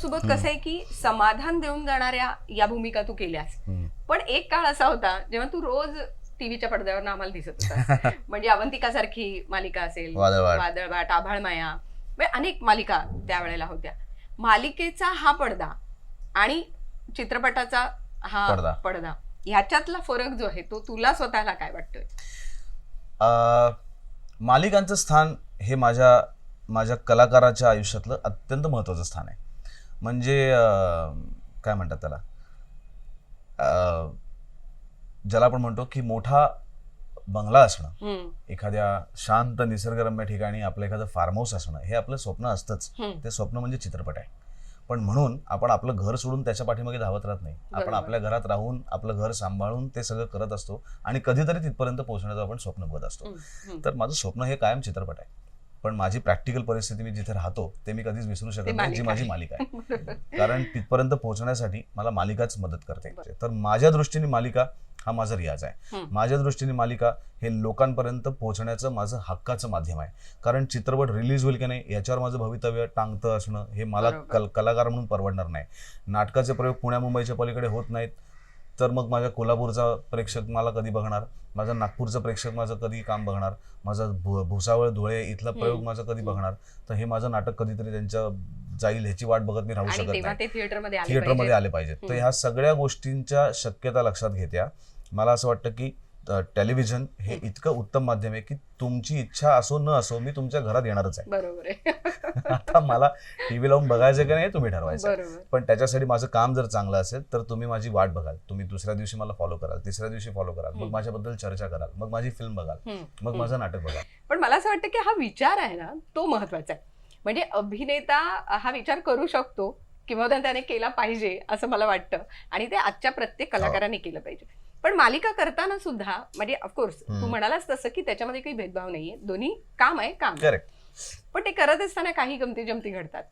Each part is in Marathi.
सोबत कसं आहे की समाधान देऊन जाणाऱ्या या भूमिका तू केल्यास. पण एक काळ असा होता जेव्हा तू रोज टीव्हीच्या पडद्यावर आम्हाला दिसत होता म्हणजे अवंतिका सारखी मालिका असेल वादळवाट. वादळवाट आभाळमाया म्हणजे अनेक मालिका त्यावेळेला होत्या मालिकेचा हा पडदा आणि चित्रपटाचा हा पडदा. ह्याच्यातला फरक जो आहे तो तुला स्वतःला काय वाटतोय मालिकांचं स्थान हे माझ्या माझ्या कलाकाराच्या आयुष्यातलं अत्यंत महत्त्वाचं स्थान आहे म्हणजे काय म्हणतात त्याला? अ, ज्याला आपण म्हणतो की मोठा बंगला असणं एखाद्या शांत निसर्गरम्य ठिकाणी आपलं एखादं फार्म हाऊस असणं हे आपलं स्वप्न असतंच. ते स्वप्न म्हणजे चित्रपट आहे. पण म्हणून आपण आपलं घर सोडून त्याच्या पाठीमागे धावत राहत नाही. आपण. आपल्या घरात राहून आपलं घर सांभाळून ते सगळं करत असतो आणि कधीतरी तिथपर्यंत पोहोचण्याचं आपण स्वप्न बघत असतो. तर माझं स्वप्न हे कायम चित्रपट आहे. पण माझी प्रॅक्टिकल परिस्थिती मी जिथे राहतो ते मी कधीच विसरू शकत नाही जी माझी. मालिका आहे कारण तिथपर्यंत पोहोचण्यासाठी मला मालिकाच मदत करते. तर माझ्या दृष्टीने मालिका हा माझा रियाज आहे. माझ्या दृष्टीने मालिका हे लोकांपर्यंत पोहोचण्याचं माझं हक्काचं माध्यम आहे कारण चित्रपट रिलीज होईल की नाही याच्यावर माझं भवितव्य टांगतं असणं हे मला. कल कलाकार म्हणून परवडणार नाही नाटकाचे प्रयोग पुण्या मुंबईच्या पलीकडे होत नाहीत तर मग माझ्या कोल्हापूरचा प्रेक्षक मला कधी बघणार माझा नागपूरचा प्रेक्षक माझं कधी काम बघणार माझा भुसावळ धुळे इथला प्रयोग. माझं कधी बघणार तर हे माझं नाटक कधीतरी त्यांच्या जाईल ह्याची वाट बघत मी राहू शकत नाही थिएटरमध्ये आले पाहिजेत. पाहिजेत तर. ह्या सगळ्या गोष्टींच्या शक्यता लक्षात घेत्या मला असं वाटतं की टेलिव्हिजन हे. इतकं उत्तम माध्यम आहे की तुमची इच्छा असो न असो मी तुमच्या घरात येणारच आहे बरोबर आहे आता मला टीव्ही लावून बघायचं की नाही तुम्ही ठरवायचं. पण त्याच्यासाठी माझं काम जर चांगलं असेल तर तुम्ही माझी वाट बघाल. तुम्ही दुसऱ्या दिवशी मला फॉलो कराल तिसऱ्या दिवशी फॉलो कराल मग. माझ्याबद्दल चर्चा कराल मग माझी फिल्म बघाल मग. माझं नाटक बघाल. पण मला असं वाटतं की हा विचार आहे ना तो महत्त्वाचा आहे. म्हणजे अभिनेता हा विचार करू शकतो किंवा त्याने केला पाहिजे असं मला वाटतं. आणि ते आजच्या प्रत्येक कलाकाराने केलं पाहिजे. पण मालिका करताना सुद्धा म्हणजे ऑफकोर्स तू. म्हणालास तसं की त्याच्यामध्ये काही भेदभाव नाहीये. दोन्ही काम आहे काम पण ते करत असताना काही गमती जमती घडतात.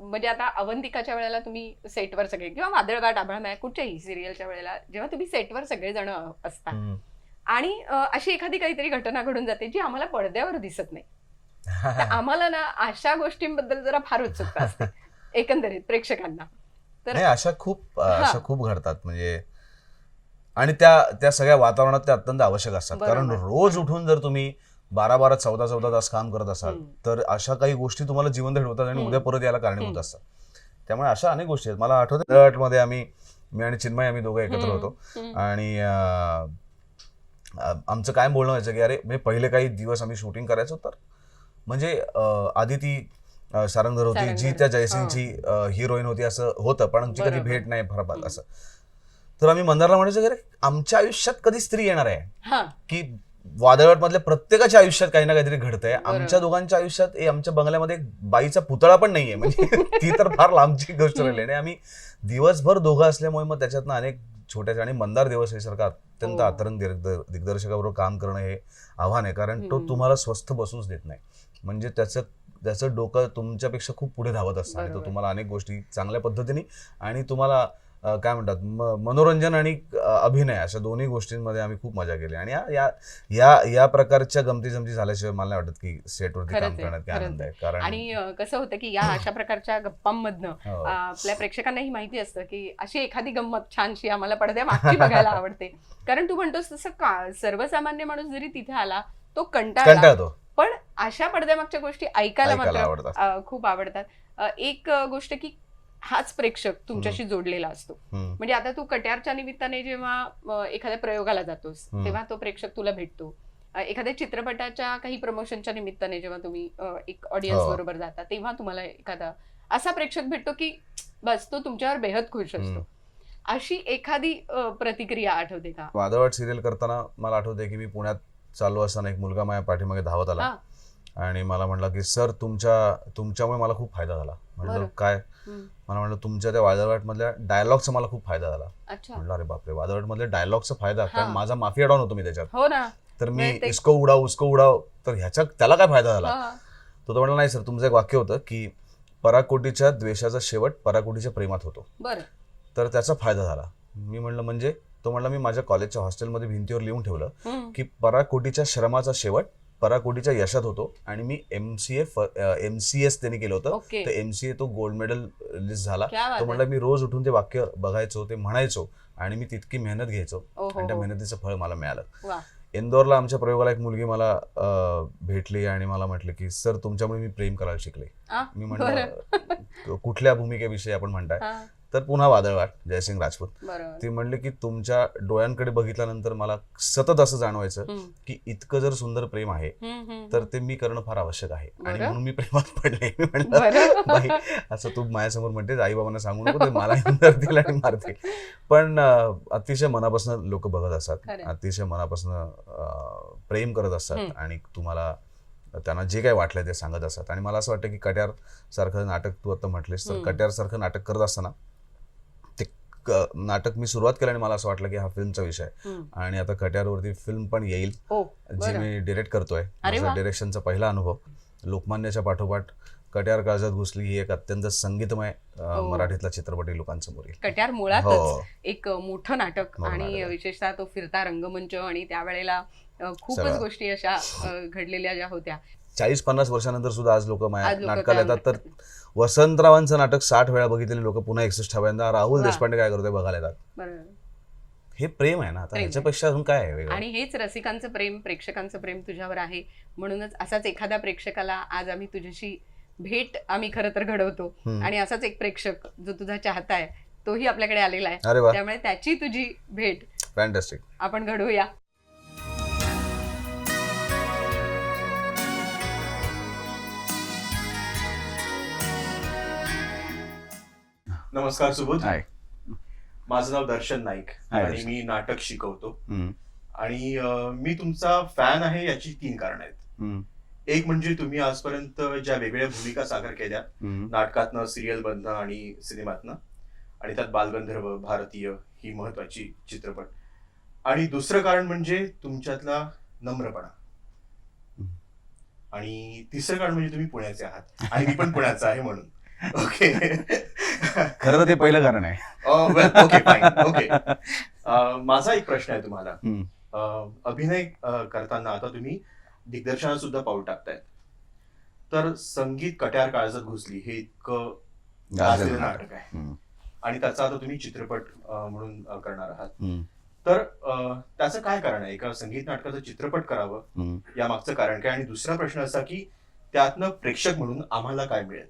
म्हणजे आता अवंतिकाच्या वेळेला तुम्ही सेटवर सगळे किंवा वादळगाठ आभाळमाया कुठच्याही सिरियलच्या वेळेला जेव्हा तुम्ही सेटवर सगळेजण असता. आणि अशी एखादी काहीतरी घटना घडून जाते जी आम्हाला पडद्यावर दिसत नाही. आम्हाला ना अशा गोष्टींबद्दल जरा फार उत्सुकता असते. एकंदरीत प्रेक्षकांना. तर अशा खूप हा. अशा खूप घडतात. म्हणजे आणि त्या त्या सगळ्या वातावरणात त्या अत्यंत आवश्यक असतात. कारण. रोज उठून जर तुम्ही बारा बारा चौदा चौदा तास काम करत असाल. तर अशा काही गोष्टी तुम्हाला जिवंत ठेवतात आणि. उद्या परत यायला कारणीभूत. असतात त्यामुळे अशा अनेक गोष्टी आहेत मला आठवतं मध्ये आम्ही मी आणि चिन्मय आम्ही दोघं एकत्र. होतो. आणि आमचं काय बोलणं व्हायचं की अरे म्हणजे पहिले काही दिवस आम्ही शूटिंग करायचो तर म्हणजे आधी ती सारंगधर होती जी. त्या जयसिंगची हिरोईन होती असं होतं पण आमची कधी. भेट नाही फार. असं तर आम्ही मंदारला म्हणायचो की अरे आमच्या आयुष्यात कधी स्त्री येणार आहे की वादळवाट मधल्या प्रत्येकाच्या आयुष्यात काही ना काहीतरी घडतंय. आमच्या दोघांच्या आयुष्यात ए, आमच्या बंगल्यामध्ये एक बाईचा पुतळा पण नाहीये म्हणजे ती तर फार लांबची गोष्ट राहिली आणि आम्ही दिवसभर दोघं असल्यामुळे मग त्याच्यातनं अनेक छोट्या आणि मंदार दिवस हे सारखं अत्यंत हो. आतरंग दिग्दर- दिग्दर्शकाबरोबर काम करणं हे आव्हान आहे कारण तो हम्म. तुम्हाला स्वस्थ बसूच देत नाही म्हणजे त्याचं त्याचं डोकं तुमच्यापेक्षा खूप पुढे धावत असतं आणि तो बरोबर. तुम्हाला अनेक गोष्टी चांगल्या पद्धतीने आणि तुम्हाला काय म्हणतात म- मनोरंजन आणि अभिनय अशा दोन्ही गोष्टींमध्ये आम्ही खूप मजा केली. आणि या या प्रकारच्या गमती जमती झाल्याशिवाय मला नाही वाटत की सेटवरती काम करण्यात काय आनंद आहे. कारण आणि कसं होतं की या अशा प्रकारच्या गप्पांमधनं हो. आपल्या प्रेक्षकांनाही माहिती असतं की अशी एखादी गंमत छानशी आम्हाला पडद्या मागची बघायला आवडते. कारण तू म्हणतोस तसं का सर्वसामान्य माणूस जरी तिथे आला तो कंटाळतो. पण अशा पडद्यामागच्या गोष्टी ऐकायला मात्र खूप आवडतात. एक गोष्ट की हाच प्रेक्षक तुमच्याशी जोडलेला असतो. म्हणजे आता तू कट्यारच्या निमित्ताने जेव्हा एखाद्या प्रयोगाला जातोस. तेव्हा तो प्रेक्षक तुला भेटतो एखाद्या चित्रपटाच्या काही प्रमोशनच्या निमित्ताने जेव्हा तुम्ही एक ऑडियन्स हो. बरोबर जाता तेव्हा तुम्हाला एखादा असा प्रेक्षक भेटतो की बस तो तुमच्यावर बेहद खुश. असतो अशी एखादी प्रतिक्रिया आठवते का वादळवाट सिरियल करताना मला आठवते की मी पुण्यात चालू असताना एक मुलगा माझ्या पाठीमागे धावत आला. आणि मला म्हणला की सर तुमच्या तुमच्यामुळे मला खूप फायदा झाला. म्हणलं बरं. काय. मला म्हणलं तुमच्या त्या वादळवाट मधल्या डायलॉगचा मला खूप फायदा झाला. अच्छा. म्हणलं अरे बापरे! वादळवाट मधल्या डायलॉगचा फायदा कारण. माझा माफिया डॉन होतो मी त्याच्यात. हो ना. तर मी इसको उडाव उसको उडाव तर ह्याच्या त्याला काय फायदा झाला. तो तो म्हणला नाही सर तुमचं एक वाक्य होतं की पराकोटीच्या द्वेषाचा शेवट पराकोटीच्या प्रेमात होतो. तर त्याचा फायदा झाला. मी म्हणलं म्हणजे? तो म्हणला मी माझ्या कॉलेजच्या हॉस्टेलमध्ये भिंतीवर लिहून ठेवलं. की पराकोटीच्या श्रमाचा शेवट पराकोटीच्या यशात होतो आणि मी M C A M C S त्यांनी केलं होतं. तर एम सी ए तो गोल्ड मेडल लिस्ट झाला. क्या बात तो. म्हणला मी रोज उठून ते वाक्य बघायचो ते म्हणायचो आणि मी तितकी मेहनत घ्यायचो. ओहो. आणि त्या. मेहनतीचं फळ मला मिळालं. वा. इंदोरला आमच्या प्रयोगाला एक मुलगी मला अं, भेटली आणि मला म्हटली की सर तुमच्यामुळे मी प्रेम करायला शिकले. आ, मी म्हणलं कुठल्या भूमिकेविषयी आपण म्हणताय? हा, तर पुन्हा वादळवाट जयसिंग राजपूत ती म्हणले की तुमच्या डोळ्यांकडे बघितल्यानंतर मला सतत असं जाणवायचं की इतकं जर सुंदर प्रेम आहे. तर ते मी करणं फार आवश्यक आहे आणि. म्हणून मी प्रेमात पडले मी म्हणलं. बाई असं तू माझ्यासमोर म्हणते आई बाबांना सांगू नको ते मला धरतील आणि मारतील पण अतिशय मनापासून लोक बघत असतात. अतिशय मनापासून प्रेम करत असतात. आणि तुम्हाला त्यांना जे काही वाटलंय ते सांगत असतात आणि मला असं वाटतं की कट्यार सारखं नाटक तू आता म्हटलेस तर. कट्यार सारखं नाटक करत असताना नाटक मी सुरुवात केलं आणि मला असं वाटलं की हा फिल्मचा विषय. आणि आता कट्यारवरती फिल्म पण येईल हो जी. मी डिरेक्ट करतोय माझा. डिरेक्शनचा पहिला अनुभव लोकमान्याच्या पाठोपाठ कट्यार काळजात घुसली ही एक अत्यंत संगीतमय हो. मराठीतला चित्रपटी लोकांसमोर येईल कट्यार मुळातच हो एक अ, मोठं नाटक आणि. विशेषतः तो फिरता रंगमंच आणि त्यावेळेला खूपच. गोष्टी अशा घडलेल्या ज्या होत्या चाळीस पन्नास वर्षानंतर सुद्धा आज लोक नाटकाला येतात. तर वसंतरावांचं नाटक साठ वेळा बघितलेले लोक पुन्हा एकसष्टाव्यांदा राहुल. देशपांडे काय करतोय बघायला येतात. हे प्रेम आहे ना आता. ह्याच्यापेक्षा अजून काय आहे आणि हेच रसिकांचं प्रेम प्रेक्षकांचं प्रेम तुझ्यावर आहे. म्हणूनच असाच एखाद्या प्रेक्षकाला आज आम्ही तुझ्याशी भेट आम्ही खरं तर घडवतो. आणि असाच एक प्रेक्षक जो तुझा चाहता आहे तोही आपल्याकडे आलेला आहे. त्यामुळे त्याची तुझी भेट आपण घडवूया. नमस्कार सुबोध. हाय. माझं नाव दर्शन नाईक हाय, आणि दर्शन. मी नाटक शिकवतो. हम्म, आणि अं, मी तुमचा फॅन आहे याची तीन कारण आहेत. हम्म, एक म्हणजे तुम्ही आजपर्यंत ज्या वेगवेगळ्या भूमिका सादर केल्या हम्म. नाटकातनं सिरियल मधनं आणि सिनेमातनं आणि त्यात बालगंधर्व भारतीय ही महत्वाची चित्रपट. आणि दुसरं कारण म्हणजे तुमच्यातला नम्रपणा. आणि तिसरं कारण म्हणजे तुम्ही पुण्याचे आहात. आणि मी पण पुण्याचा आहे म्हणून. ओके खरं तर ते पहिलं कारण आहे. ओके फाईन ओके माझा एक प्रश्न आहे तुम्हाला. हम्म. अं, अभिनय अं, करताना आता तुम्ही दिग्दर्शनात सुद्धा पाऊल टाकतायत. तर संगीत कट्यार काळजात घुसली हे इतकं गाजलेलं नाटक आहे. हम्म, आणि त्याचा आता तुम्ही चित्रपट अं, म्हणून अं, करणार आहात. हम्म, तर अं, त्याचं काय कारण आहे? एका संगीत नाटकाचं चित्रपट करावं हम्म. या मागचं कारण काय? आणि दुसरा प्रश्न असा की त्यातनं प्रेक्षक म्हणून आम्हाला काय मिळेल?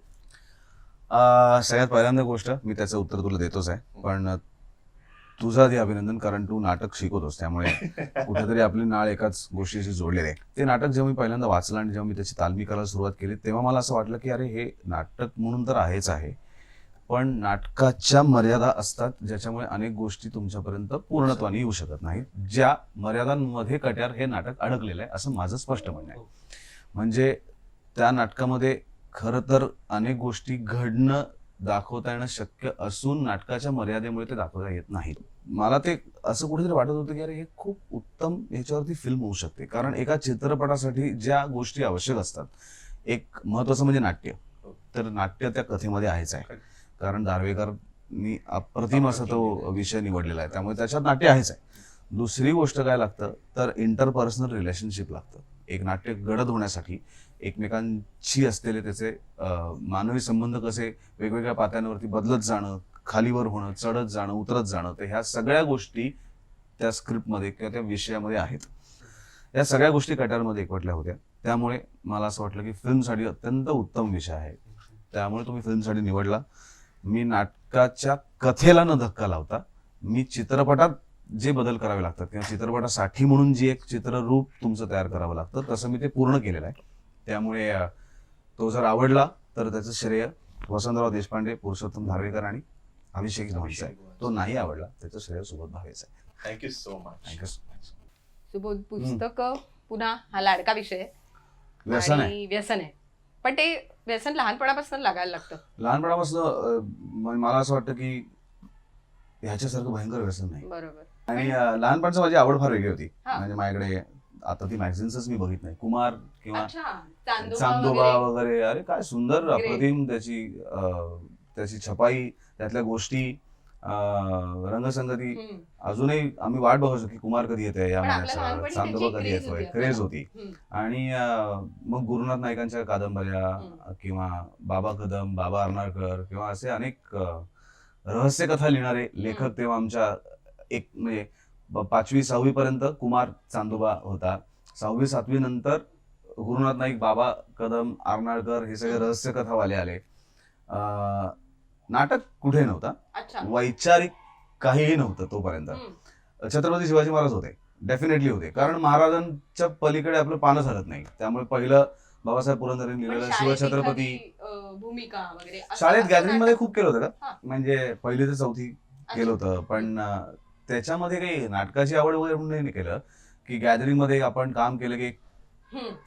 अं, सगळ्यात पहिल्यांदा गोष्ट मी त्याचं उत्तर तुला देतोच आहे. पण तुझं आधी अभिनंदन कारण तू नाटक शिकवतोस त्यामुळे कुठेतरी आपली नाळ एकाच गोष्टीशी जोडलेली आहे. ते नाटक जेव्हा मी पहिल्यांदा वाचलं आणि जेव्हा मी त्याची तालमी करायला सुरुवात केली तेव्हा मला असं वाटलं की अरे हे नाटक म्हणून तर आहेच आहे. पण नाटकाच्या मर्यादा असतात ज्याच्यामुळे अनेक गोष्टी तुमच्यापर्यंत पूर्णत्वाने येऊ शकत नाहीत. ज्या मर्यादांमध्ये कट्यार हे नाटक अडकलेलं आहे असं माझं स्पष्ट म्हणणं आहे. म्हणजे त्या नाटकामध्ये खरं तर अनेक गोष्टी घडणं दाखवता येणं शक्य असून नाटकाच्या मर्यादेमुळे ते दाखवता येत नाहीत. मला ते असं कुठेतरी वाटत होतं की अरे हे खूप उत्तम ह्याच्यावरती फिल्म होऊ शकते. कारण एका चित्रपटासाठी ज्या गोष्टी आवश्यक असतात एक महत्वाचं म्हणजे नाट्य. तर नाट्य त्या कथेमध्ये आहेच आहे. कारण दार्वेकरनी अप्रतिम असा तो विषय निवडलेला आहे. त्यामुळे त्याच्यात नाट्य आहेच आहे. दुसरी गोष्ट काय लागतं तर इंटरपर्सनल रिलेशनशिप लागतं. एक नाट्य गडद होण्यासाठी एकमेकांशी असलेले त्याचे मानवी संबंध कसे वेगवेगळ्या पात्यांवरती बदलत जाणं खालीवर होणं चढत जाणं उतरत जाणं तर ह्या सगळ्या गोष्टी त्या स्क्रिप्टमध्ये किंवा त्या विषयामध्ये आहेत. या सगळ्या गोष्टी कटारमध्ये एकवटल्या होत्या. त्यामुळे मला असं वाटलं की फिल्मसाठी अत्यंत उत्तम विषय आहे. त्यामुळे तुम्ही फिल्मसाठी निवडला. मी नाटकाच्या कथेला न धक्का लावता मी चित्रपटात जे बदल करावे लागतात किंवा चित्रपटासाठी म्हणून जी एक चित्ररूप तुमचं तयार करावं लागतं तसं मी ते पूर्ण केलेलं आहे. त्यामुळे तो जर आवडला तर त्याचं श्रेय वसंतराव देशपांडे पुरुषोत्तम धारवेकर आणि अभिषेक धवनचं आहे तो नाही आवडला त्याचं श्रेय सुबोध भावेचं आहे thank you so much thank you so much Subodh पुस्तक पुन्हा हा लाडका विषय. आहे. व्यसन आहे. व्यसन आहे. पण ते व्यसन लहानपणापासून लागायला लागतं. लहानपणापासून मला असं वाटतं की ह्याच्यासारखं भयंकर व्यसन नाही. बरोबर. आणि लहानपणाची माझी आवड फार वेगळी होती. म्हणजे माझ्याकडे आता ती मॅगझिन्सच मी बघित नाही कुमार किंवा चांदोबा वगैरे. अरे काय सुंदर. अप्रतिम त्याची त्याची छपाई त्यातल्या गोष्टी रंगसंगती अजूनही आम्ही वाट बघायचो की कुमार कधी येतोय या महिन्याचा चांदोबा कधी येतोय क्रेज. होती. आणि मग गुरुनाथ नायकांच्या कादंबऱ्या. किंवा बाबा कदम बाबा अर्नाळकर किंवा असे अनेक रहस्यकथा लिहिणारे लेखक तेव्हा आमच्या एक म्हणजे पाचवी सहावी पर्यंत कुमार चांदोबा होता. सहावी सातवी नंतर गुरुनाथ नाईक बाबा कदम अर्नाळकर हे सगळे रहस्यकथावाले आले. अं, नाटक कुठे नव्हता. अच्छा. वैचारिक काहीही नव्हतं तोपर्यंत. छत्रपती शिवाजी महाराज होते. डेफिनेटली होते. कारण महाराजांच्या पलीकडे आपलं पानच हलत नाही. त्यामुळे पहिलं बाबासाहेब पुरंदरेंनी पण लिहिलेलं शाळेत शिवछत्रपती एखादी, अं, भूमिका वगैरे असं- शाळेत असं गॅदरिंगमध्ये नाटक- खूप केलं होतं हा. का म्हणजे पहिली ते चौथी केलं होतं. पण अं, त्याच्यामध्ये काही नाटकाची आवड वगैरे म्हणून नाही केलं की गॅदरिंगमध्ये आपण काम केलं की.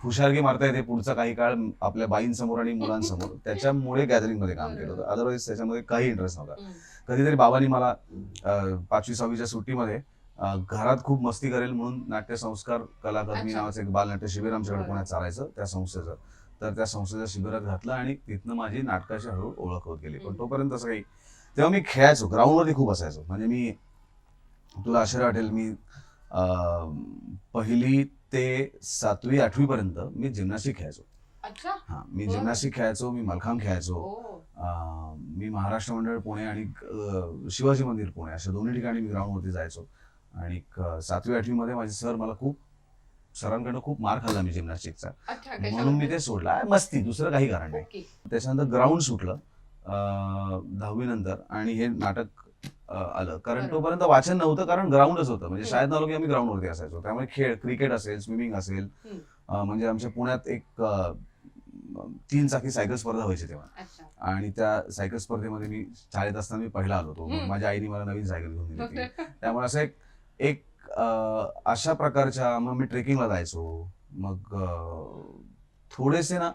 हुशारगी मारता येते पुढचा काही काळ आपल्या बाईंसमोर आणि मुलांसमोर त्याच्यामुळे गॅदरिंगमध्ये काम केलं होतं अदरवाईज त्याच्यामध्ये काही इंटरेस्ट नव्हता. कधीतरी बाबांनी मला पाचवी सहावीच्या सुट्टीमध्ये घरात खूप मस्ती करेल म्हणून नाट्य संस्कार कला अकादमी. नावाचं एक बालनाट्य शिबिर आमच्याकडे बरं. पुण्यात चालायचं त्या संस्थेचं तर त्या संस्थेच्या शिबिरात घातलं आणि तिथनं माझी नाटकाची हळूहळू ओळख होत गेली पण. तोपर्यंत असं काही तेव्हा मी खेळायचो ग्राउंडवरती खूप असायचो म्हणजे मी तुला आश्चर्य वाटेल मी पहिली ते सातवी आठवी पर्यंत मी जिम्नॅस्टिक खेळायचो. अच्छा. हा मी. जिम्नॅस्टिक खेळायचो मी मलखांब खेळायचो मी महाराष्ट्र मंडळ पुणे आणि शिवाजी मंदिर पुणे अशा दोन्ही ठिकाणी मी ग्राउंडवरती जायचो. आणि सातवी आठवी मध्ये माझे सर मला खूप सरांकडनं खूप मार खाल्ला मी जिम्नॅस्टिकचा. म्हणून मी ते सोडलं. मस्ती दुसरं काही कारण नाही. त्याच्यानंतर ग्राउंड सुटलं दहावी नंतर. आणि हे नाटक आलं. कारण. तोपर्यंत वाचन नव्हतं कारण ग्राउंडच होतं. म्हणजे. शाळेत आलो की आम्ही ग्राउंडवरती असायचो. त्यामुळे खेळ क्रिकेट असेल स्विमिंग असेल म्हणजे आमच्या पुण्यात एक तीन चाकी सायकल स्पर्धा व्हायची तेव्हा. आणि त्या सायकल स्पर्धेमध्ये मी शाळेत असताना मी पहिला आलो होतो. माझ्या आईने मला नवीन सायकल घेऊन दिली होती. त्यामुळे असं एक एक अशा प्रकारच्या मग मी ट्रेकिंगला जायचो. मग थोडेसे ना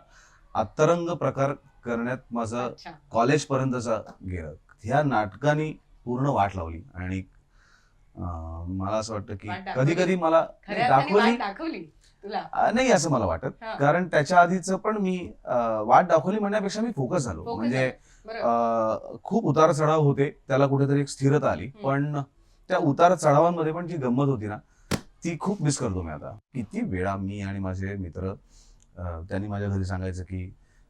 अतरंग प्रकार करण्यात माझं अच्छा. कॉलेज पर्यंतचा गेलं. ह्या नाटकाने पूर्ण वाट लावली आणि अं, मला असं वाटतं की वाट दाखवली. कधी कधी मला खऱ्या अर्थाने दाखवली वाट दाखवली तुला अं, नाही असं मला वाटत हा. कारण त्याच्या आधीच पण मी अं, वाट दाखवली म्हणण्यापेक्षा मी फोकस झालो Focus म्हणजे झाला. बरोबर अं, खूप उतार चढाव होते त्याला कुठेतरी एक स्थिरता आली हम्म. पण त्या उतार चढावांमध्ये पण जी गंमत होती ना ती खूप मिस करतो मी आता किती वेळा मी आणि माझे मित्र अं, त्यांनी माझ्या घरी सांगायचं की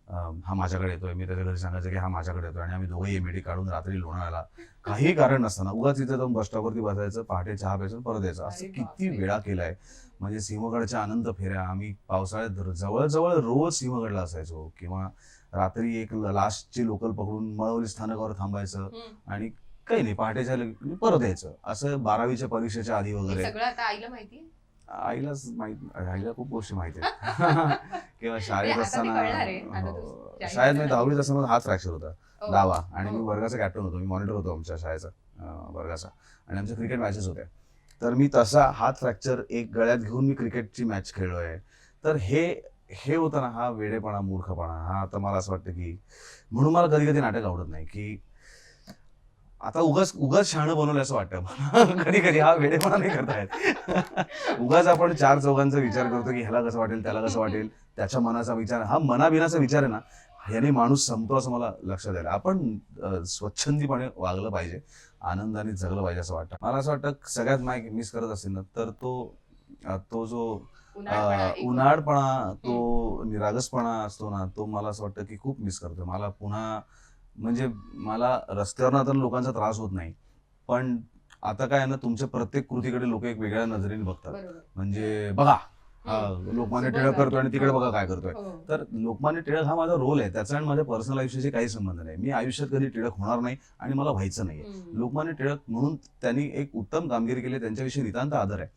हा माझ्याकडे येतोय. मी त्याच्या घरी सांगायचं की हा माझ्याकडे येतोय आणि आम्ही दोघंही एमएडी काढून रात्री लोणावळ्याला काही कारण नसताना उगाच इथे जाऊन बस स्टॉपवरती बसायचं पहाटे चहा प्यायचं परत यायचं. असं किती. वेळा केलाय. म्हणजे सिंहगडच्या आनंद फेऱ्या आम्ही पावसाळ्यात जवळजवळ रोज सिंहगडला असायचो किंवा रात्री एक लास्टची लोकल पकडून मळवली स्थानकावर थांबायचं. आणि काही नाही पहाटेच्या परत यायचं. असं बारावीच्या परीक्षेच्या आधी वगैरे. आईला माहिती आईलाच माहीत आईला खूप गोष्टी माहिती आहेत किंवा शाळेत असताना आहे. हो. शाळेत मी दहावीत असताना हात फ्रॅक्चर होता हो. डावा आणि मी हो. वर्गाचा कॅप्टन होतो मी मॉनिटर होतो आमच्या शाळेचा वर्गाचा आणि आमच्या क्रिकेट मॅचेस होत्या तर मी तसा हात फ्रॅक्चर एक गळ्यात घेऊन मी क्रिकेटची मॅच खेळलोय तर हे हे होतं ना हा वेडेपणा मूर्खपणा हा आता मला असं वाटतं की म्हणून मला कधी कधी नाटक आवडत नाही की आता उगाच उगाच शहाणं बनवलं असं वाटतं मला. कधी कधी हा वेडेपणा नाही करता येत. उगाच आपण चार चौघांचा विचार करतो की ह्याला कसं वाटेल त्याला कसं वाटेल त्याच्या मनाचा विचार. हा मनाबिनाचा विचार आहे ना ह्याने माणूस संपतो असं मला लक्षात आलं आपण स्वच्छंदीपणे वागलं पाहिजे आनंदाने जगलं पाहिजे असं वाटतं. मला असं वाटतं सगळ्यात माय मिस करत असेल ना तर तो तो जो उन्हाळपणा तो निरागसपणा असतो ना तो मला असं वाटतं की खूप मिस करतो मला पुन्हा म्हणजे मला रस्त्यावर तर लोकांचा त्रास होत नाही. पण आता काय आहे ना तुमच्या प्रत्येक कृतीकडे लोक एक वेगळ्या नजरेने बघतात. बरोबर. म्हणजे बघा हा लोकमान्य टिळक करतोय आणि तिकडे बघा काय करतोय. हो. तर लोकमान्य टिळक हा माझा रोल आहे. त्याचा आणि माझ्या पर्सनल आयुष्याशी काही संबंध नाही. मी आयुष्यात कधी टिळक होणार नाही आणि मला व्हायचं हम्म. लोकमान्य टिळक म्हणून त्यांनी एक उत्तम कामगिरी केली. त्यांच्याविषयी नितांत आदर आहे.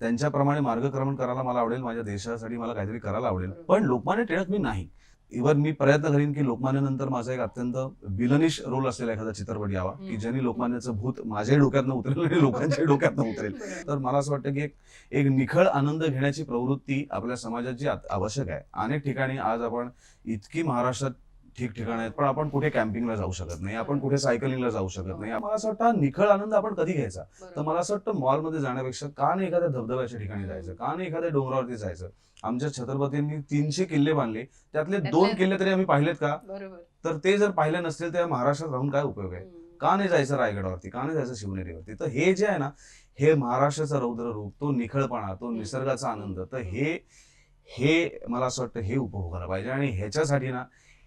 त्यांच्याप्रमाणे मार्गक्रमण करायला मला आवडेल. माझ्या देशासाठी मला काहीतरी करायला आवडेल. पण लोकमान्य टिळक मी नाही. इव्हन मी प्रयत्न करीन की लोकमान्य नंतर माझा एक अत्यंत विलनिश रोल असलेला एखादा चित्रपट यावा की. ज्यांनी लोकमान्याचं भूत माझ्याही डोक्यात उतरेल आणि लोकांच्याही डोक्यात उतरेल बरोबर. तर मला असं वाटतं की एक एक निखळ आनंद घेण्याची प्रवृत्ती आपल्या समाजाची आवश्यक आहे अनेक ठिकाणी आज आपण इतकी महाराष्ट्रात ठिकठिकाण आहेत. पण आपण कुठे कॅम्पिंगला जाऊ शकत नाही आपण कुठे सायकलिंगला जाऊ शकत नाही. मला असं वाटतं निखळ आनंद आपण कधी घ्यायचा? तर. मला असं वाटतं मॉलमध्ये जाण्यापेक्षा का नाही एखाद्या धबधब्याच्या ठिकाणी जायचं? का नाही एखाद्या डोंगरावरती जायचं? आमच्या छत्रपतींनी तीनशे किल्ले बांधले. त्यातले दोन किल्ले तरी आम्ही पाहिलेत का? तर ते जर पाहिले नसतील तर महाराष्ट्रात राहून काय उपयोग आहे. का नाही जायचं रायगडावरती? का नाही जायचं शिवनेरीवरती? तर हे जे आहे ना हे महाराष्ट्राचं रौद्र रूप तो निखळपणा तो. निसर्गाचा आनंद तर हे हे मला असं वाटतं हे उपभोगायला पाहिजे. आणि ह्याच्यासाठी ना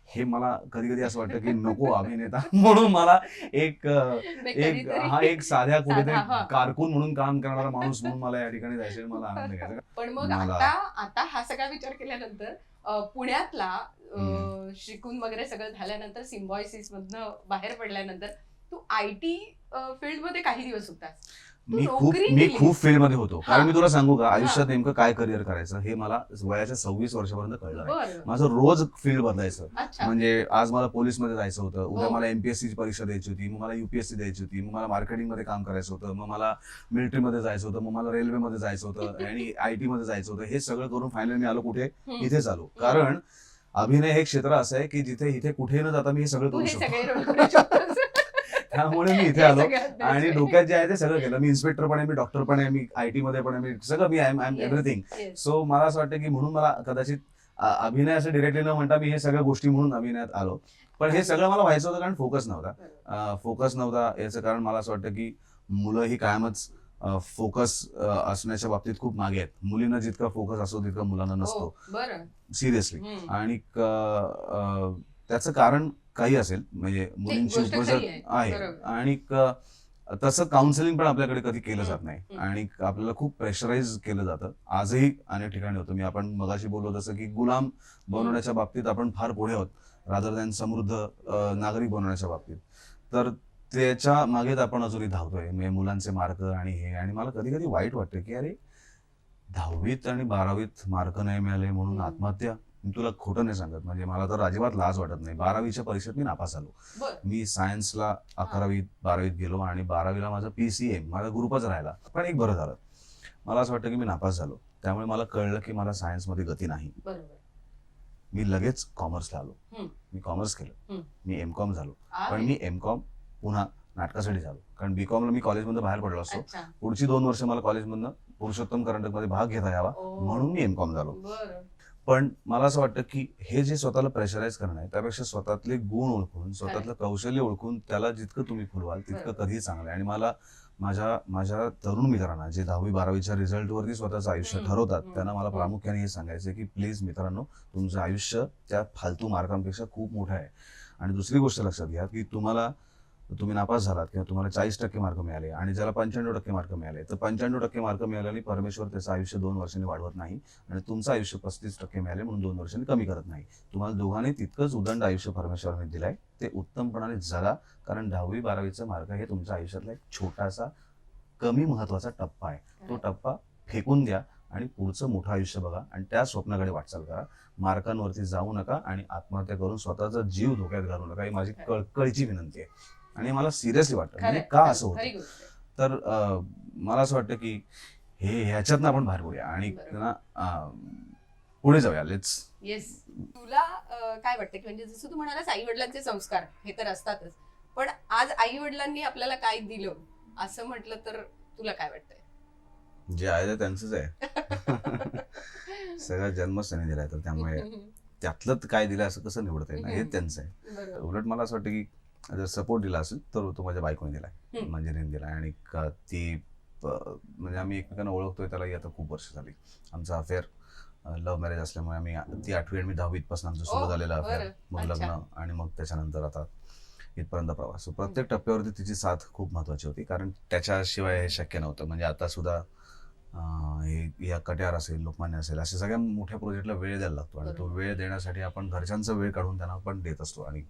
हे मला कधी कधी असं वाटतं की नको अभिनेता म्हणून मला एक नाही, एक हा एक साध्या कुठेतरी. कारकून म्हणून काम करणारा माणूस म्हणून मला या ठिकाणी जायचं मला आनंद घ्यायचा पण मग आता आता हा सगळा विचार केल्यानंतर पुण्यातला. शिकून वगैरे सगळं झाल्यानंतर सिम्बॉयसिस मधनं बाहेर पडल्यानंतर तू आय टी फील्डमध्ये काही दिवस होतास मी खूप मी. खूप फील्डमध्ये होतो कारण. मी तुला सांगू का आयुष्यात नेमकं काय करिअर करायचं हे मला वयाच्या सव्वीस वर्षापर्यंत कळलं नाही. माझं रोज फील्ड बदलायचं. म्हणजे आज मला पोलीसमध्ये जायचं होतं उद्या हो. मला एमपीएससी ची परीक्षा द्यायची होती मग मला युपीएससी द्यायची होती मग मला मार्केटिंगमध्ये काम करायचं होतं मग मला मिलिटरी मध्ये जायचं होतं मग मला रेल्वे मध्ये जायचं होतं आणि आयमध्ये जायचं होतं. हे सगळं करून फायनली मी आलो कुठे. इथेच आलो. कारण अभिनय हे क्षेत्र असं आहे की जिथे इथे कुठेही न जाता मी हे सगळं करू शकतो सगळे रोल करू शकतोस. त्यामुळे मी इथे आलो. आणि. डोक्यात जे आहे ते सगळं केलं. मी इन्स्पेक्टर पण आहे मी डॉक्टर पण आहे मी आय टी मध्ये पण आहे मी सगळं मी I am Yes, everything. So मला असं वाटतं की म्हणून मला कदाचित अभिनय असं डिरेक्टली न म्हणता मी हे सगळ्या गोष्टी म्हणून अभिनयात आलो. पण हे सगळं मला व्हायचं होतं कारण फोकस नव्हता. फोकस नव्हता. याचं कारण मला असं वाटतं की मुलं ही कायमच फोकस असण्याच्या बाबतीत खूप मागे आहेत. मुलींना जितका फोकस असतो तितका मुलांना नसतो. हो, बरं सिरियसली. आणि त्याचं कारण काही असेल म्हणजे मुलींची गोष्ट आहे. आहे बरोबर. आणि क- तसं काउन्सिलिंग पण आपल्याकडे कधी केलं जात नाही हम्म. आणि आपल्याला खूप प्रेशराईज केलं जातं आजही अनेक ठिकाणी होतं मी आपण मगाशी बोललो तसं की गुलाम बनवण्याच्या बाबतीत आपण फार पुढे आहोत रादर दॅन समृद्ध अ, नागरिक बनवण्याच्या बाबतीत तर त्याच्या मागेच आपण अजूनही धावतोय म्हणजे मुलांचे मार्क आणि हे आणि मला कधी कधी वाईट वाटतं की अरे दहावीत आणि बारावीत मार्क नाही मिळाले म्हणून हम्म. आत्महत्या मी तुला खोटं नाही सांगत. म्हणजे मला तर अजिबात लाज वाटत नाही. बारावीच्या परीक्षेत मी नापास झालो. बरं. मी सायन्सला अकरावीत बारावीत गेलो आणि बारावीला माझा पी सी एम माझा ग्रुपच राहिला. पण एक बरं झालं. मला असं वाटतं की मी नापास झालो. त्यामुळे मला कळलं की मला सायन्समध्ये गती नाही. मी लगेच कॉमर्सला आलो. मी कॉमर्स केलं. मी एम कॉम झालो. पण मी एम कॉम पुन्हा नाटकासाठी झालो. कारण बी कॉमला मी कॉलेजमधून बाहेर पडलो असतो. पुढची दोन वर्ष मला कॉलेजमधनं पुरुषोत्तम करंडकमध्ये भाग घेता यावा. म्हणून मी एम कॉम झालो. पण मला असं वाटतं की हे जे स्वतःला प्रेशराईज करणं आहे त्यापेक्षा स्वतःतले गुण ओळखून स्वतःतलं कौशल्य ओळखून त्याला जितकं तुम्ही फुलवाल तितकं. कधीही चांगलं आहे आणि मला माझ्या माझ्या तरुण मित्रांना जे दहावी बारावीच्या रिझल्टवरती स्वतःचं आयुष्य ठरवतात त्यांना मला. प्रामुख्याने हे सांगायचं की प्लीज मित्रांनो तुमचं आयुष्य त्या फालतू मार्कांपेक्षा खूप मोठं आहे आणि दुसरी गोष्ट लक्षात घ्या की तुम्हाला तुम्ही नापास झालात किंवा तुम्हाला चाळीस टक्के मार्क मिळाले आणि ज्याला पंच्याण्णव टक्के मार्क मिळाले तर पंच्याण्णव टक्के मार्क मिळाल्याने परमेश्वर त्याचं आयुष्य दोन वर्षांनी वाढवत नाही आणि तुमचं आयुष्य पस्तीस टक्के मिळाले म्हणून दोन वर्षांनी कमी करत नाही. तुम्हाला दोघांनी तितकंच उदंड आयुष्य परमेश्वराने दिलंय. ते उत्तमपणाने जगा कारण दहावी बारावीचं मार्क हे तुमच्या आयुष्यातला एक छोटासा कमी महत्त्वाचा टप्पा आहे. तो टप्पा फेकून द्या आणि पुढचं मोठं आयुष्य बघा आणि त्या स्वप्नाकडे वाटचाल करा. मार्कांवरती जाऊ नका आणि आत्महत्या करून स्वतःचा जीव धोक्यात घालू नका. ही माझी कळकळीची विनंती आहे. आणि मला सिरियसली वाटतं म्हणजे का असं होतं. तर मला असं वाटतं की हे ह्याच्यातनं आपण बाहेर पडूया आणि. ना पुढे जाऊया. लेट्स येस तुला काय वाटतं? की म्हणजे जसं तू म्हणालास आई वडिलांचे संस्कार हे तर असतातच. पण आज आई वडिलांनी आपल्याला काय दिलं? असं म्हटलं तर तुला काय वाटतंय? जे आहे ते त्यांचंच आहे. सगळा जन्मच त्यांनी दिलाय तर त्यामुळे त्यातलं काय दिलं असं कसं निवडता येईल ना? हे. त्यांचं आहे. उलट मला असं वाटतं की जर सपोर्ट दिला असेल तर तो माझ्या बायकोने दिलाय. मंजिरीने दिलाय. आणि क- ती म्हणजे आम्ही एकमेकांना ओळखतोय त्यालाही आता खूप वर्ष झाली. आमचा अफेअर लव्ह मॅरेज असल्यामुळे आम्ही ती आठवी आणि मी दहावीत पासून आमचं सुरू झालेलं अफेअर. मग. लग्न आणि मग त्याच्यानंतर आता इथपर्यंत प्रवास. प्रत्येक टप्प्यावरती तिची साथ खूप महत्वाची होती. कारण त्याच्याशिवाय हे शक्य नव्हतं. म्हणजे आता सुद्धा या कट्यार असेल लोकमान्य असेल अशा सगळ्या मोठ्या प्रोजेक्टला वेळ द्यायला लागतो आणि तो. वेळ देण्यासाठी आपण घरच्यांचा वेळ काढून त्यांना पण देत असतो. आणि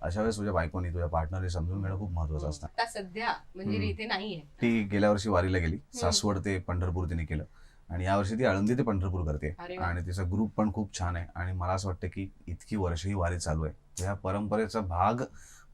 अशा वेळेस तुझ्या बायकोनी तुझ्या पार्टनरने समजून घेणं खूप महत्वाचं असतं. आता सध्या म्हणजे. इथे नाहीये. ती गेल्या वर्षी वारीला गेली. सासवड ते पंढरपूर तिने केलं. आणि यावर्षी ती आळंदी ते पंढरपूर करते. आणि तिचा ग्रुप पण खूप छान आहे. आणि मला असं वाटतं की इतकी वर्ष ही वारी चालू आहे. ह्या परंपरेचा भाग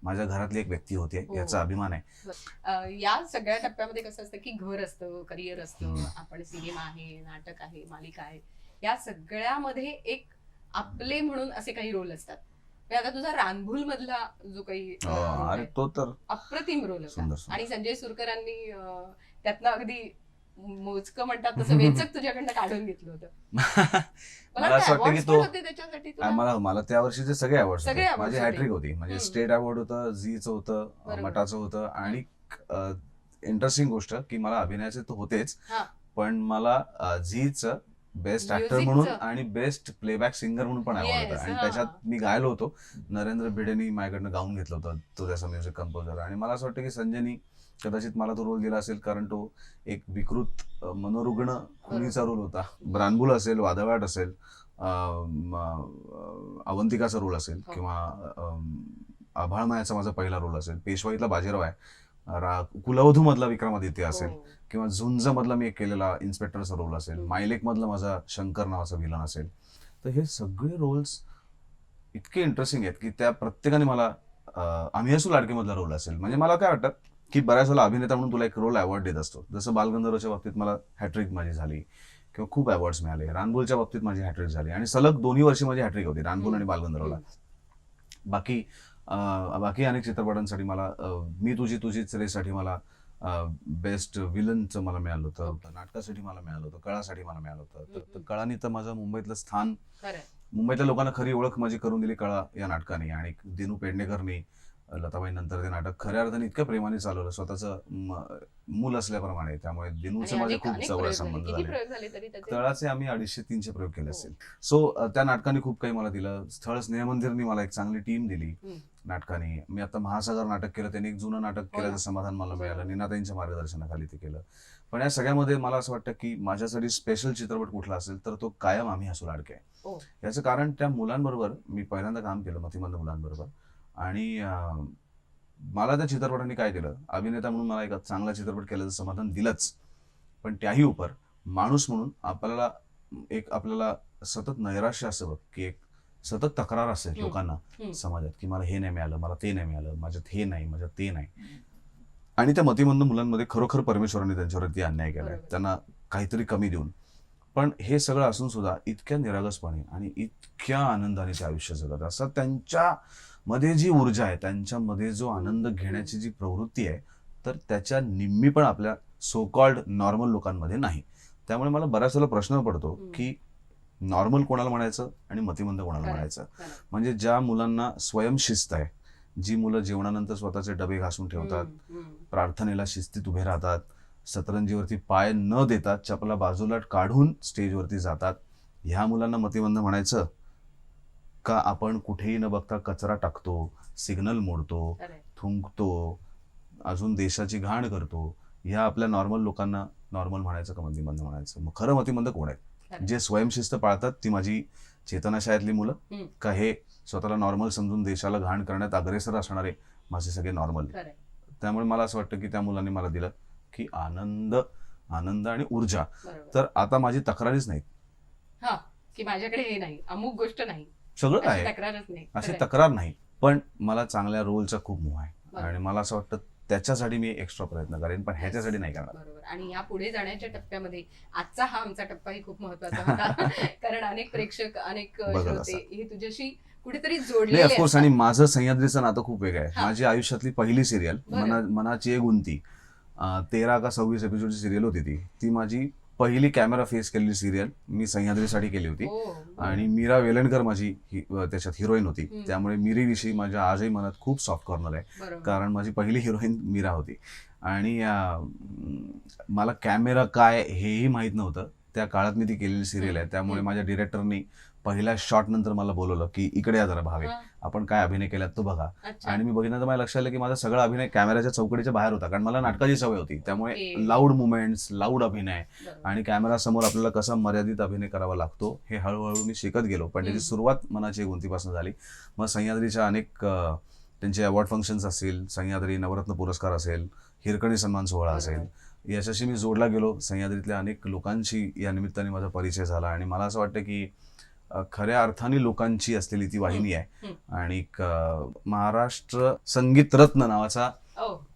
माझ्या घरातली एक व्यक्ती होती हो. याचा अभिमान आहे. या सगळ्या टप्प्यामध्ये कसं असतं की घर असतं करिअर असतं. आपण सिनेमा आहे नाटक आहे मालिका आहे या सगळ्यामध्ये एक आपले म्हणून असे काही रोल असतात. म्हणजे आता तुझा रानभूल मधला जो काही अरे तो तर अप्रतिम रोल होता. आणि संजय सुरकरांनी त्यातनं अगदी मोजकं म्हणतात तसं वेचक तुझ्याकडनं काढून घेतलं होतं मला असं वाटतं की तो- त्याच्यासाठी? मला मला त्या वर्षीचे सगळे अवॉर्ड माझी. हॅट्रिक होती म्हणजे. स्टेट अवॉर्ड होतं झीचं होतं. मटाचं होतं आणि इंटरेस्टिंग गोष्ट की मला अभिनयाचे तर होतेच हा. पण मला झीचं बेस्ट ऍक्टर. म्हणून आणि बेस्ट प्लेबॅक सिंगर म्हणून पण होता आणि. त्याच्यात मी गायलो होतो नरेंद्र भिडेनी माझ्याकडनं गाऊन घेतलं होतं तो त्याचा म्युझिक कंपोजर आणि मला असं वाटतं की संजयनी कदाचित मला तो रोल दिला असेल कारण तो एक विकृत मनोरुग्ण खुनीचा रोल होता. ब्रानबुल असेल वादळवाट असेल अवंतिकाचा रोल असेल हो. किंवा आभाळमायाचा माझा पहिला रोल असेल. पेशवाईतला बाजीराव आहे. रा कुलवधू मधला विक्रमादित्य असेल हो. किंवा झुंज मधला मी एक केलेला इन्स्पेक्टरचा रोल असेल. मायलेक मधला माझा शंकर नावाचा विलन असेल. तर हे सगळे रोल्स इतके इंटरेस्टिंग आहेत की त्या प्रत्येकाने मला आम्ही असू लाडके मधला रोल असेल. म्हणजे मला काय वाटतं की बऱ्याच वेळेला अभिनेता म्हणून तुला एक रोल अवॉर्ड देत असतो. जसं बालगंधर्वच्या बाबतीत मला हॅट्रिक माझी झाली किंवा खूप अवॉर्ड्स मिळाले. रानबुलच्या बाबतीत माझी हॅट्रिक झाली. आणि सलग दोन्ही वर्षी माझी हॅट्रिक होती रानबुल आणि बालगंधर्वला. बाकी बाकी अनेक चित्रपटांसाठी मला मी तुझी तुझीच रेसाठी मला बेस्ट विलनचं मला मिळालं होतं. नाटकासाठी मला मिळालं होतं. कळासाठी मला मिळालं होतं. तर-. कळानी तर माझं मुंबईतलं स्थान. मुंबईतल्या लोकांना खरी ओळख माझी करून दिली कळा या नाटकाने. आणि दिनू पेडणेकरनी लताबाई नंतर ते नाटक खऱ्या अर्थाने इतक्या प्रेमाने चालवलं स्वतःचं मूल असल्याप्रमाणे त्यामुळे दिनूचे माझे खूप जवळ. संबंध झाले तळाचे आम्ही अडीचशे तीनशे प्रयोग केले हो. असतील सो त्या नाटकाने खूप काही मला दिलं स्थळ स्नेहमंदिरनी मला एक चांगली टीम दिली. नाटकाने मी आता महासागर नाटक केलं त्यांनी एक जुनं नाटक हो केल्याचं. समाधान मला मिळालं बरोबर. निनाताईंच्या मार्गदर्शनाखाली ते केलं पण या सगळ्यामध्ये मला असं वाटतं की माझ्यासाठी स्पेशल चित्रपट कुठला असेल तर तो कायम आम्ही हसू लाडके. हो. याचं कारण त्या मुलांबरोबर मी पहिल्यांदा काम केलं मतिमंद मुलांबरोबर आणि मला त्या चित्रपटाने काय दिलं अभिनेता म्हणून मला एक चांगला चित्रपट केल्याचं समाधान दिलंच पण त्याही उपर माणूस म्हणून आपल्याला एक आपल्याला सतत नैराश्य असं बघ की एक सतत तक्रार असेल. लोकांना. समाजात की मला हे नाही मिळालं मला ते नाही मिळालं माझ्यात हे नाही माझ्यात ते नाही आणि त्या मतिमंद मुलांमध्ये खरोखर परमेश्वराने त्यांच्यावरती अन्याय केलाय. त्यांना काहीतरी कमी देऊन पण हे सगळं असून सुद्धा इतक्या निरागसपणे आणि इतक्या आनंदाने ते आयुष्य जगत असतात त्यांच्या मध्ये जी ऊर्जा आहे त्यांच्यामध्ये जो आनंद घेण्याची जी प्रवृत्ती आहे तर त्याच्या निम्मी पण आपल्या सो कॉल्ड नॉर्मल लोकांमध्ये नाही त्यामुळे मला बऱ्याच वेळेला प्रश्न पडतो. की नॉर्मल कोणाला म्हणायचं आणि मतिमंद कोणाला. म्हणायचं. म्हणजे ज्या मुलांना स्वयंशिस्त आहे जी मुलं जेवणानंतर स्वतःचे डबे घासून ठेवतात. प्रार्थनेला शिस्तीत उभे राहतात सतरंजीवरती पाय न देता चपला बाजूला काढून स्टेजवरती जातात ह्या मुलांना मतिमंद म्हणायचं का आपण कुठेही न बघता कचरा टाकतो सिग्नल मोडतो. थुंकतो अजून देशाची घाण करतो ह्या आपल्या नॉर्मल लोकांना नॉर्मल म्हणायचं का मतिमंद म्हणायचं मग खरं मतिमंद कोण आहे. जे स्वयंशिस्त पाळतात ती माझी चेतनाशाळेतली मुलं. का हे स्वतःला नॉर्मल समजून देशाला घाण करण्यात अग्रेसर असणारे माझे सगळे नॉर्मल. त्यामुळे मला असं वाटतं की त्या मुलांनी मला दिलं की आनंद आनंद आणि ऊर्जा. तर आता माझी तक्रारीच नाही हा की माझ्याकडे हे नाही अमुक गोष्ट नाही. सगळं अशी आहे तक्रारच नाही अशी. तक्रार नाही. पण मला चांगल्या रोलचा खूप मोह आहे. आणि मला असं वाटतं त्याच्यासाठी मी एक्स्ट्रा प्रयत्न करेन पण ह्याच्यासाठी नाही करणार. बरोबर. आणि या पुढे जाण्याच्या टप्प्यामध्ये आजचा हा आमचा टप्पाही खूप महत्त्वाचा होता. कारण अनेक प्रेक्षक अनेक श्रोते हे तुझ्याशी कुठेतरी नाही जोडलेले ऑफकोर्स आणि. माझं सह्याद्रीचं नातं खूप वेगळं आहे. माझी आयुष्यातली पहिली सिरियल मनाची एक अं, तेरा का सव्वीस एपिसोडची सिरियल होती ती ती माझी पहिली कॅमेरा फेस केलेली सिरियल मी सह्याद्रीसाठी केली होती. आणि मीरा वेलणकर माझी त्याच्यात हिरोईन होती. त्यामुळे मिरीविषयी माझ्या आजही मनात खूप सॉफ्ट कॉर्नर आहे. कारण माझी पहिली हिरोईन मीरा होती आणि मला कॅमेरा काय हेही माहीत नव्हतं त्या काळात मी ती केलेली सिरियल आहे त्यामुळे. माझ्या डिरेक्टरनी पहिल्या शॉट नंतर मला बोलवलं की इकडे या जरा भावे आपण काय अभिनय केलात तो बघा. आणि मी बघितलं तर मला लक्षात आलं की माझा सगळा अभिनय कॅमेऱ्याच्या चौकडीच्या बाहेर होता. कारण मला नाटकाची सवय होती. त्यामुळे. लाऊड मुवमेंट्स लाऊड अभिनय. आणि कॅमेरा समोर आपल्याला कसा मर्यादित अभिनय करावा लागतो हे हळूहळू मी शिकत गेलो. पण त्याची. सुरुवात मनाची गुंतीपासून झाली. मग सह्याद्रीच्या अनेक त्यांचे अवॉर्ड फंक्शन्स असतील. सह्याद्री नवरत्न पुरस्कार असेल हिरकणी सन्मान सोहळा असेल. याच्याशी मी जोडला गेलो. सह्याद्रीतल्या अनेक लोकांशी या निमित्ताने माझा परिचय झाला. आणि मला असं वाटतं की खऱ्या अर्थाने लोकांची असलेली ती वाहिनी आहे आणि महाराष्ट्र संगीत रत्न नावाचा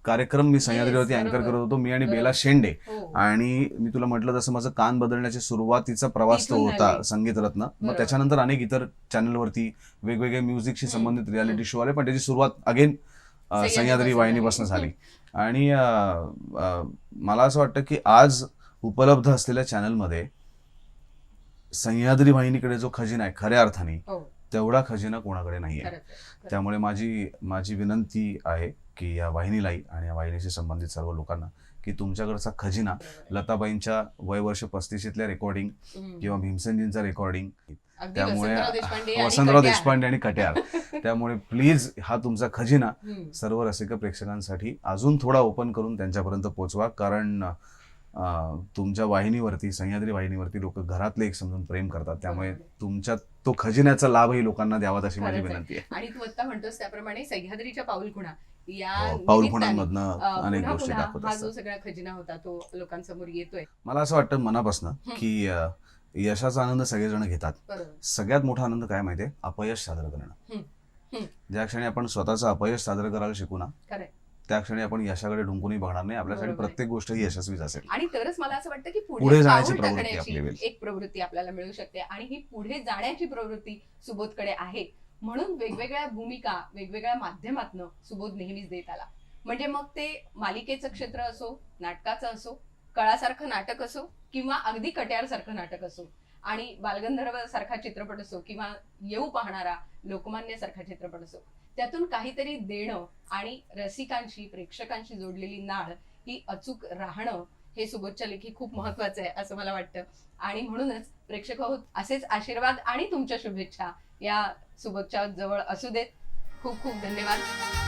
कार्यक्रम मी सह्याद्रीवरती अँकर. करत होतो मी आणि. बेला शेंडे हो. आणि मी तुला म्हटलं तसं माझं कान बदलण्याच्या सुरुवातीचा प्रवास तो होता. संगीत रत्न मग. त्याच्यानंतर अनेक इतर चॅनलवरती वेगवेगळे म्युझिकशी. संबंधित रियालिटी. शो आले पण त्याची सुरुवात अगेन सह्याद्री सह्याद्री पासून वाहिनीपासून झाली. आणि मला असं वाटतं की आज उपलब्ध असलेल्या चॅनलमध्ये सह्याद्री वाहिनीकडे जो खजिना आहे खऱ्या अर्थाने हो, तेवढा खजिना कोणाकडे नाही आहे. त्यामुळे माझी माझी विनंती आहे की या वाहिनीलाही आणि या वाहिनीशी संबंधित सर्व लोकांना की तुमच्याकडचा खजिना. लताबाईंच्या वय वर्ष पस्तीशीतल्या रेकॉर्डिंग. किंवा भीमसेनजींचा रेकॉर्डिंग त्यामुळे वसंतराव देशपांडे आणि वसंतराव कट्यार. देशपांडे आणि कट्यार त्यामुळे प्लीज हा तुमचा खजिना. सर्व रसिक प्रेक्षकांसाठी अजून थोडा ओपन करून त्यांच्यापर्यंत पोहोचवा कारण तुमच्या वाहिनीवरती सह्याद्री वाहिनीवरती लोक घरातले एक समजून प्रेम करतात. त्यामुळे. तुमच्या तो खजिन्याचा लाभही लोकांना द्यावा अशी माझी. विनंती आहे. आणि तू आता म्हणतोस त्याप्रमाणे सह्याद्रीच्या पाऊल खुणा या हो, पाऊलखुणांमधनं अनेक गोष्टी दाखवत हा जो सगळा खजिना होता तो लोकांसमोर येतोय. मला असं वाटतं मनापासून की यशाचा आनंद सगळेजण घेतात. सगळ्यात मोठा आनंद काय माहितीये? अपयश साजरं करणं. ज्या क्षणी आपण स्वतःचं अपयश साजरं करायला शिकू ना. त्या क्षणी आपण यशाकडे ढुंकूनही बघणार नाही. आपल्यासाठी बरोबर. प्रत्येक गोष्ट ही यशस्वीच असेल आणि तरच मला असं वाटतं की पुढे पुढे जाण्याची प्रवृत्ती टाकण्याची आपली होईल. एक प्रवृत्ती आपल्याला मिळू शकते. आणि ही पुढे जाण्याची प्रवृत्ती सुबोधकडे आहे. म्हणून वेगवेगळ्या भूमिका वेगवेगळ्या माध्यमातनं सुबोध नेहमीच देत आला. म्हणजे मग ते मालिकेचं क्षेत्र असो नाटकाचं असो कळासारखं नाटक असो किंवा अगदी कट्यार सारखं नाटक असो आणि बालगंधर्व सारखा चित्रपट असो किंवा येऊ पाहणारा लोकमान्य सारखा चित्रपट असो त्यातून काहीतरी देणं आणि रसिकांशी प्रेक्षकांशी जोडलेली नाळ ही अचूक राहणं हे सुबोधच्या लेखी खूप महत्वाचं आहे असं मला वाटतं. आणि म्हणूनच प्रेक्षक हो असेच आशीर्वाद आणि तुमच्या शुभेच्छा या सुबोधच्या जवळ असू देत. खूप खूप धन्यवाद.